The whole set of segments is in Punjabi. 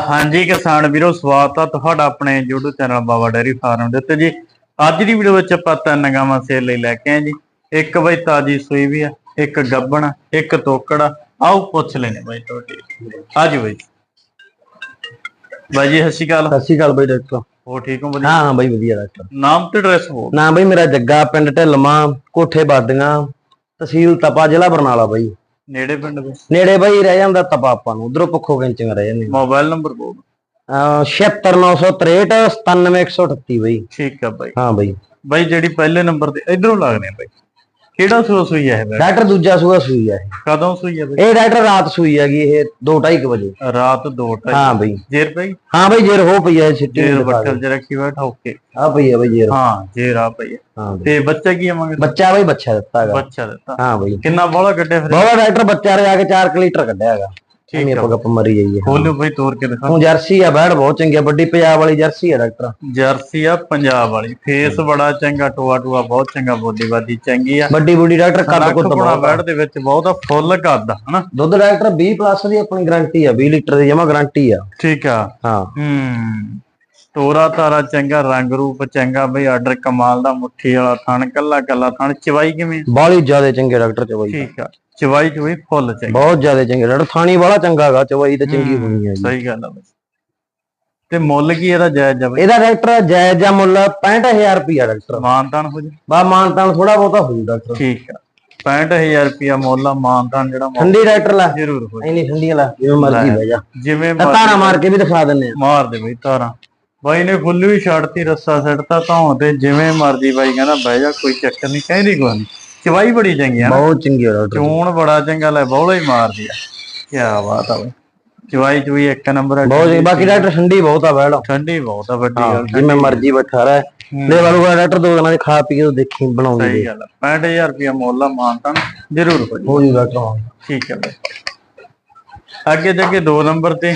ਹਾਂਜੀ ਕਿਸਾਨ ਵੀਰੋ ਸਵਾਗਤ ਆ ਤੁਹਾਡਾ ਆਪਣੇ YouTube channel Baba dairy farm ਦੇ ਉੱਤੇ ਜੀ। ਅੱਜ ਦੀ ਵੀਡੀਓ ਵਿੱਚ ਆਪਾਂ ਤਿੰਨ ਗਾਵਾਂ ਸੇਲ ਲਈ ਲੈ ਕੇ ਆਏ ਜੀ। ਇੱਕ ਬਈ ਤਾਜੀ ਸੂਈ ਵੀ ਆ ਇੱਕ ਗੱਬਣ ਇੱਕ ਤੋਕੜਾ। ਆਓ ਪੁੱਛ ਲੈਨੇ ਬਾਈ ਤੁਹਾਡੀ। ਹਾਂਜੀ ਬਾਈ। ਬਾਈ ਜੀ ਸਤਿ ਸ਼੍ਰੀ ਅਕਾਲ। ਸਤਿ ਸ਼੍ਰੀ ਅਕਾਲ ਬਾਈ ਡਾਕਟਰ ਹੋ ਠੀਕ ਹੋ ਵਧੀਆ? ਹਾਂ ਹਾਂ ਬਾਈ ਵਧੀਆ ਡਾਕਟਰ ਨਾਮ ਤੇ ਐਡਰੈਸ ਬੋਲ ਨਾ ਬਾਈ ਮੇਰਾ ਜੱਗਾ ਪਿੰਡ ਢਿਲਮਾ ਕੋਠੇ ਬਾਡੀਆਂ ਤਹਿਸੀਲ ਤਪਾ ਜ਼ਿਲ੍ਹਾ ਬਰਨਾਲਾ ਬਾਈ। ਨੇੜੇ ਪਿੰਡ ਦੇ? ਨੇੜੇ ਬਾਈ ਰਹਿ ਜਾਂਦਾ ਤਪਾ ਆਪਾਂ ਨੂੰ ਉਧਰੋਂ ਪੱਖੋ ਗੈਂਚੀਆਂ ਰਹਿ ਜਾਂਦੇ ਮੋਬਾਈਲ ਨੰਬਰ ਬੋਲ 76963 97138 ਬਾਈ। ਠੀਕ ਆ ਬਾਈ। ਹਾਂ ਬਾਈ। ਬਾਈ ਜਿਹੜੀ ਪਹਿਲੇ ਨੰਬਰ ਤੇ ਇਧਰੋਂ ਲੱਗਦੇ ਆ ਬਾਈ। ਕਿਹੜਾ ਸੂਆ ਸੂਈ ਹੈ ਇਹ ਬਾਈ? ਡਾਕਟਰ ਦੂਜਾ ਸੂਆ ਸੂਈ ਆ ਇਹ। ਕਦੋਂ ਸੂਈ ਹੈ ਬਾਈ? ਇਹ ਡਾਕਟਰ ਰਾਤ ਸੂਈ ਹੈਗੀ ਇਹ 2:30 ਵਜੇ। ਰਾਤ 2:30 ਹਾਂ ਬਾਈ। ਜੇਰ ਪਈ? ਹਾਂ ਬਾਈ ਜੇਰ ਹੋ ਪਈ ਇਹ ਛਿੱਟੀ ਜੇਰ ਬੱਠਲ ਚ ਰੱਖੀ ਬੈਠਾ ਓਕੇ ਆ ਪਈ ਆ ਬਾਈ ਜੇਰ। ਹਾਂ ਜੇਰ ਆ ਪਈ ਹੈ। ਹਾਂ ਬਾਈ। ਤੇ ਬੱਚਾ ਕੀ ਆਵਾਂਗੇ ਬੱਚਾ ਬਾਈ ਬੱਚਾ ਦਿੱਤਾ ਹੈਗਾ। ਬੱਚਾ ਦਿੱਤਾ। ਹਾਂ ਬਾਈ। ਕਿੰਨਾ ਬੋਲਾ ਕੱਢਿਆ ਫਿਰ ਬਹੁਤ ਡਾਕਟਰ ਬੱਚਾ ਰਿਆ ਕੇ 4 ਲੀਟਰ ਕੱਢਿਆ ਹੈਗਾ। ਆ। ਆਪਾਂ ਗੱਪ ਮਰੀ ਜਾਈਏ ਹਾਂ। ਖੋਲਿਓ ਬਈ ਤੋੜ ਕੇ ਦਿਖਾ। ਹੁਣ ਜਰਸੀ ਆ ਬੈੜ ਬਹੁਤ ਚੰਗੀ ਆ ਵੱਡੀ ਪੰਜਾਬ ਵਾਲੀ ਜਰਸੀ ਆ ਡਾਕਟਰ। ਜਰਸੀ ਆ ਪੰਜਾਬ ਵਾਲੀ। ਫੇਸ ਬੜਾ ਚੰਗਾ ਟੋਆ ਟੋਆ ਬਹੁਤ ਚੰਗਾ ਬੋਦੀ ਬਾਦੀ ਚੰਗੀ ਆ। ਵੱਡੀ ਬੁੱਢੀ ਡਾਕਟਰ ਕੱਦ ਬਹੁਤ ਆ। ਬੈਡ ਦੇ ਵਿੱਚ ਬਹੁਤਾ ਫੁੱਲ ਕੱਦ ਆ, ਹਨਾ? ਦੁੱਧ ਡਾਕਟਰ 20 ਪਲੱਸ ਦੀ ਆਪਣੀ ਗਾਰੰਟੀ ਆ 20 ਲੀਟਰ ਦੀ ਜਮਾ ਗਾਰੰਟੀ ਆ। ਠੀਕ ਆ। ਹਾਂ। ਹੂੰ। ਤੋਰਾ ਤਾਰਾ ਚੰਗਾ ਰੰਗ ਰੂਪ ਚੰਗਾ ਬਈ ਆਰਡਰ ਕਮਾਲ ਦਾ ਮੁੱਠੀ ਵਾਲਾ ਥਣ ਕੱਲਾ ਕੱਲਾ ਥਣ ਚਵਾਈ ਕਿਵੇਂ? ਬਾਲੀ ਜ਼ਿਆਦਾ ਚੰਗੇ ਡਾਕਟਰ ਚਵਾਈ ਠੀਕ ਆ। ਚਵਾਈ ਚ ਵੀ ਫੁੱਲ ਚੰਗੀ। ਬਹੁਤ ਜ਼ਿਆਦਾ ਚੰਗੇ। ਡਾਕਟਰ ਥਾਣੀ ਵਾਲਾ ਚੰਗਾ ਹੈਗਾ ਚਵਾਈ ਤੇ ਚੰਗੀ ਹੋਣੀ ਜੀ। ਸਹੀ ਗੱਲ ਆ ਬਈ ਤੇ ਮੁੱਲ ਕੀ ਇਹਦਾ ਜਾਇਜ਼ ਬਈ? ਇਹਦਾ ਡਾਕਟਰ ਜਾਇਜ਼ ਜਾਂ ਮੁੱਲ 65000 ਰੁਪਿਆ ਡਾਕਟਰ ਮਾਨਤਾਨ ਹੋ ਜਾ? ਬਾ ਮਾਨਤਾਨ ਥੋੜਾ ਬਹੁਤਾ ਹੋਊ ਡਾਕਟਰ ਠੀਕ ਆ। 65000 ਰੁਪਿਆ ਮੁੱਲ ਆ ਮਾਨਤਾਨ ਜਿਹੜਾ ਮੁੱਲ ਠੰਡੀ ਡਾਕਟਰ ਲੈ। ਜ਼ਰੂਰ ਹੋ ਇੰਨੀ ਠੰਡੀਆਂ ਲੈ ਜਿਵੇਂ ਮਰਜ਼ੀ ਬਹਿ ਜਾ। ਜਿਵੇਂ ਤਾਂ ਤਾਣਾ ਮਾਰ ਕੇ ਵੀ ਦਿਖਾ ਦਿੰਨੇ ਆ। ਮਾਰ ਦੇ ਬਈ ਤਾਰਾਂ। ਬਾਈ ਨੇ ਫੁੱਲ ਵੀ ਛੱਡਤੀ ਰੱਸਾ ਸੱਟਤਾ ਧੌਣ ਤੇ ਜਿਵੇਂ ਮਰਜ਼ੀ ਬਾਈ ਕਹਿੰਦਾ ਬਹਿ ਜਾ ਕੋਈ ਚੱਕਰ ਨਹੀਂ ਕਹਿੰਦੀ ਕੋਈ ਨਹੀਂ। ਚਵਾਈ ਬੜੀ ਚੰਗੀ ਆ ਨਾ। ਬਹੁਤ ਚੰਗੀ ਆ ਡਾਕਟਰ ਚੂਣ ਬੜਾ ਚੰਗਾ ਲੈ ਬੌਲਾ ਹੀ ਮਾਰਦੀ ਆ। ਕੀ ਬਾਤ ਆ ਬਈ। ਚਵਾਈ ਚੂਈ ਇੱਕ ਨੰਬਰ ਆ। ਬਹੁਤ ਚੰਗੀ। ਬਾਕੀ ਡਾਕਟਰ ਠੰਡੀ ਬਹੁਤ ਆ ਬੈੜ ਠੰਡੀ ਬਹੁਤ ਆ ਵੱਡੀ ਗੱਲ ਜਿਵੇਂ ਮਰਜ਼ੀ ਬੈਠਾ ਰਹਿ। ਲੈ ਵਾਲੂਗਾ ਡਾਕਟਰ ਦੋ ਦਿਨਾਂ ਦੇ ਖਾ ਪੀ ਕੇ ਉਹ ਦੇਖੀ ਬਣਾਉਂਦੀ ਸਹੀ ਗੱਲ ਆ। 65000 ਰੁਪਇਆ ਮੁੱਲ ਆ ਜ਼ਰੂਰ ਹੋ ਜੀ ਹੋ ਜੂ ਡਾਕਟਰ ਠੀਕ ਹੈ ਬਈ। ਅੱਗੇ ਜੱਗੇ ਦੋ ਨੰਬਰ ਤੇ।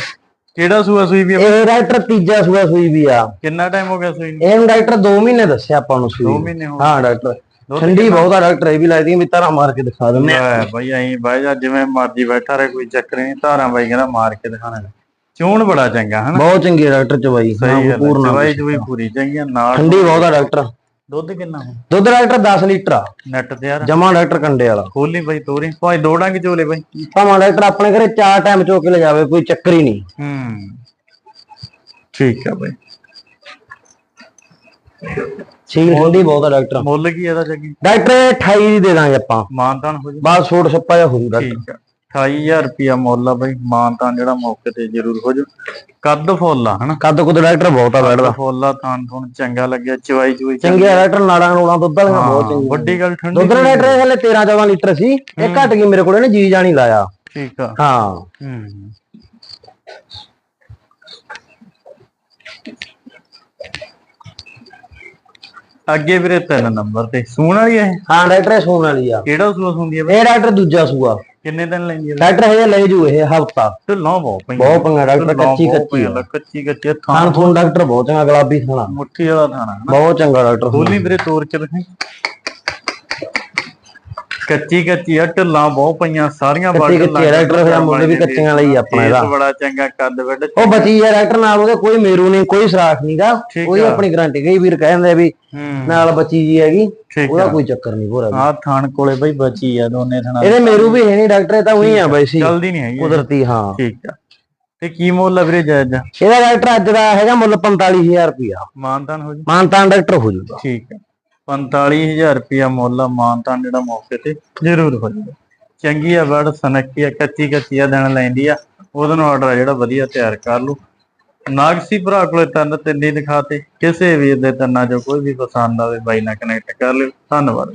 ਕਿਹੜਾ ਸੂਆ ਸੂਈ ਵੀ ਆ? ਇਹ ਡਾਕਟਰ ਤੀਜਾ ਸੂਆ ਸੂਈ ਵੀ ਆ। ਕਿੰਨਾ ਟਾਈਮ ਹੋ ਗਿਆ ਸੂਈ ਨੂੰ? ਇਹਨੂੰ ਡਾਕਟਰ 2 ਮਹੀਨੇ ਦੱਸਿਆ ਆਪਾਂ ਨੂੰ ਦੋ ਸੂਈ ਮਹੀਨੇ ਹੋ ਹਾਂ ਡਾਕਟਰ। ਠੰਡੀ ਬਹੁਤ ਆ ਡਾਕਟਰ ਇਹ ਵੀ ਲੱਗਦੀ ਵੀ ਤਾਰਾ ਮਾਰ ਕੇ ਦਿਖਾ ਦਿੰਦੇ। ਆ ਬਾਈ ਐਂ ਬਾਈ ਜਾ ਜਿਵੇਂ ਮਰਜ਼ੀ ਬੈਠਾ ਰਹੇ ਕੋਈ ਚੱਕਰ ਨਹੀਂ ਧਾਰਾਂ ਬਾਈ ਕਹਿੰਦਾ ਮਾਰ ਕੇ ਦਿਖਾਣਾ ਚੂਣ ਬੜਾ ਚੰਗਾ ਹਨਾ? ਬਹੁਤ ਚੰਗੀ ਡਾਕਟਰ ਚਵਾਈ ਸਹੀ ਹਾਂ, ਪੂਰਨ ਚਵਾਈ ਚੂਈ ਪੂਰੀ ਚੰਗੀ ਨਾਲ ਠੰਡੀ ਬਹੁਤ ਆ ਡਾਕਟਰ। ਦੁੱਧ ਕਿੰਨਾ ਹੋ ਦੁੱਧ ਡਾਕਟਰ 10 ਲੀਟਰ ਆ। ਨੈਟ ਤੇ ਯਾਰ। ਜਮਾ ਡਾਕਟਰ ਕੰਡੇ ਵਾਲਾ। ਖੋਲੀ ਬਾਈ ਤੋਰੀ। ਭਾਈ ਦੋ ਡੰਗ ਚੋਲੇ ਬਾਈ। ਭਾਵੇਂ ਡਾਕਟਰ ਆਪਣੇ ਘਰੇ ਚਾਰ ਟਾਈਮ ਚੋ ਕੇ ਲੈ ਜਾਵੇ ਕੋਈ ਚੱਕਰ ਹੀ ਨਹੀਂ। ਹੂੰ। ਠੀਕ ਆ ਬਾਈ। ਸੀਲ ਠੰਡੀ ਬਹੁਤ ਆ ਡਾਕਟਰ। ਮੁੱਲ ਕੀ ਇਹਦਾ ਜੱਗੀ ਡਾਕਟਰ ਇਹ 28 ਦੀ ਦੇ ਦਾਂਗੇ ਆਪਾਂ। ਮਾਨਤਾਨ ਹੋ ਜੀ। ਬਾਅਦ ਛੋਟ ਛੱਪਾ ਜਿਹਾ ਹੋਊ ਡਾਕਟਰ। ਠੀਕ ਆ। 28000 ਰੁਪਿਆ ਮੁੱਲ ਆ ਬਾਈ। ਮਾਨਤਾਨ ਜਿਹੜਾ ਮੌਕੇ ਤੇ ਜ਼ਰੂਰ ਹੋ ਜਾ। ਕੱਦ ਫੁੱਲ ਆ ਹਨਾ? ਕੱਦ ਕੁੱਦ ਡਾਕਟਰ ਬਹੁਤ ਆ ਬੈਠਦਾ। ਫੁੱਲ ਆ ਤਾਂ ਤੁਹਾਨੂੰ ਚੰਗਾ ਲੱਗਿਆ ਚਵਾਈ ਚੂਈ ਚੰਗੇ ਡਾਕਟਰ ਨਾੜਾਂ ਨੂੜਾਂ ਦੁੱਧ ਵਾਲੀਆਂ ਬਹੁਤ ਚੰਗੀਆਂ। ਵੱਡੀ ਗੱਲ ਠੰਡੀ ਦੁੱਧ ਡਾਕਟਰ ਹਲੇ 13 14 ਲੀਟਰ ਸੀ। ਇਹ ਘਟ ਗਈ ਮੇਰੇ ਕੋਲ ਇਹਨੇ ਜੀ ਜਾਣੀ ਲਾਇਆ। ਠੀਕ ਆ। ਹਾਂ। ਹੂੰ। ਅੱਗੇ ਵੀਰੇ ਤਿੰਨ ਨੰਬਰ ਤੇ ਸੂਣ ਵਾਲੀ ਹੈ ਹਾਂ ਡਾਕਟਰ ਇਹ ਸੂਣ ਵਾਲੀ ਆ। ਕਿਹੜਾ ਸੂਆ ਸੁੰਦੀ ਹੈ ਬਈ? ਇਹ ਡਾਕਟਰ ਦੂਜਾ ਸੂਆ। ਕਿੰਨੇ ਦਿਨ ਲੈਂਦੀ ਹੈ ਡਾਕਟਰ ਹਜੇ ਲੈ ਜੂ ਇਹ ਹਫਤਾ। ਢਿੱਲੋਂ ਬਹੁਤ ਪਈ ਬਹੁਤ ਪੰਗਾ ਡਾਕਟਰ ਕੱਚੀ ਕੱਚੀ ਆ। ਕੱਚੀ ਕੱਚੀ ਥਾਂ ਖਾਣ ਖੂਨ ਡਾਕਟਰ ਬਹੁਤ ਚੰਗਾ ਗੁਲਾਬੀ ਖਾਣਾ ਮੁੱਠੀ ਵਾਲਾ ਥਾਣਾ ਬਹੁਤ ਚੰਗਾ ਡਾਕਟਰ ਖੋਲੀ ਵੀਰੇ ਤੋੜ ਕੇ ਦਿਖਾਈ। ਕੱਚੀ ਕੱਚੀ ਆ ਢਿੱਲਾਂ ਬਹੁਤ ਪਈਆਂ ਸਾਰੀਆਂ ਕੱਚੀ ਕੱਚੀ ਆ, ਡਾਕਟਰ ਫਿਰ ਮੁੱਲ ਵੀ ਕੱਚੀਆਂ ਲਈ ਆਪਣਾ ਇਹਦਾ। ਬੜਾ ਚੰਗਾ ਕੱਦ ਵੱਡ ਉਹ ਬਚੀ ਆ ਡਾਕਟਰ ਨਾਲ ਉਹਦੇ ਕੋਈ ਮੇਰੂ ਨਹੀਂ ਕੋਈ ਸਰਾਖ ਨਹੀਂਗਾ ਕੋਈ। ਆਪਣੀ ਗਾਰੰਟੀ ਕਈ ਵੀਰ ਕਹਿੰਦੇ ਵੀ ਨਾਲ ਬੱਚੀ ਜੀ ਹੈਗੀ ਉਹਦਾ ਕੋਈ ਚੱਕਰ ਨਹੀਂ ਭੋਰਾ ਆ ਥਾਣ ਕੋਲੇ ਬਈ ਬਚੀ ਆ ਦੋਨੇ ਥਾਣਾ ਇਹਦੇ ਮੇਰੂ ਵੀ ਹੈ ਨਹੀਂ ਡਾਕਟਰ ਇਹ ਤਾਂ ਉਹੀ ਆ ਬਾਈ ਸੀ। ਜਲਦੀ ਨਹੀਂ ਹੈਗੀ। ਕੁਦਰਤੀ ਹਾਂ। ਠੀਕ ਆ। ਤੇ ਕੀ ਮੁੱਲ ਆ ਵੀਰੇ ਜਾਇਜ਼? ਇਹਦਾ ਡਾਕਟਰ ਅੱਜ ਦਾ ਹੈਗਾ ਮੁੱਲ 45000 ਰੁਪਇਆ। ਮਾਨਤਾਨ ਹੋ ਜੀ। ਮਾਨਤਾਨ ਡਾਕਟਰ ਹੋ ਜਾਊਗਾ ਠੀਕ ਆ। 45000 ਰੁਪਿਆ ਮੁੱਲ ਆ ਮਾਨਤਾਨ ਜਿਹੜਾ ਮੌਕੇ ਤੇ ਜ਼ਰੂਰ ਹੋ ਜਾਊਗਾ ਚੰਗੀ ਆ ਬੜ ਸਨਕੀ ਆ, ਕੱਚੀ ਕੱਚੀ ਆ ਦੇਣ ਲੈਂਦੀ ਆ। ਉਹਦੇ ਨਾਲ ਆਰਡਰ ਜਿਹੜਾ ਵਧੀਆ ਤਿਆਰ ਕਰ ਲਓ ਨਾਗਸੀ ਭਰਾ ਕੋਲੇ ਤਨ ਤਿੰਨ ਹੀ ਦਿਖਾਤੇ ਕਿਸੇ ਵੀ ਦੇ ਤਿੰਨਾਂ ਚੋਂ ਕੋਈ ਵੀ ਪਸੰਦ ਆਵੇ, ਬਾਈ ਨਾਲ ਕਨੈਕਟ ਕਰ ਲਿਓ। ਧੰਨਵਾਦ।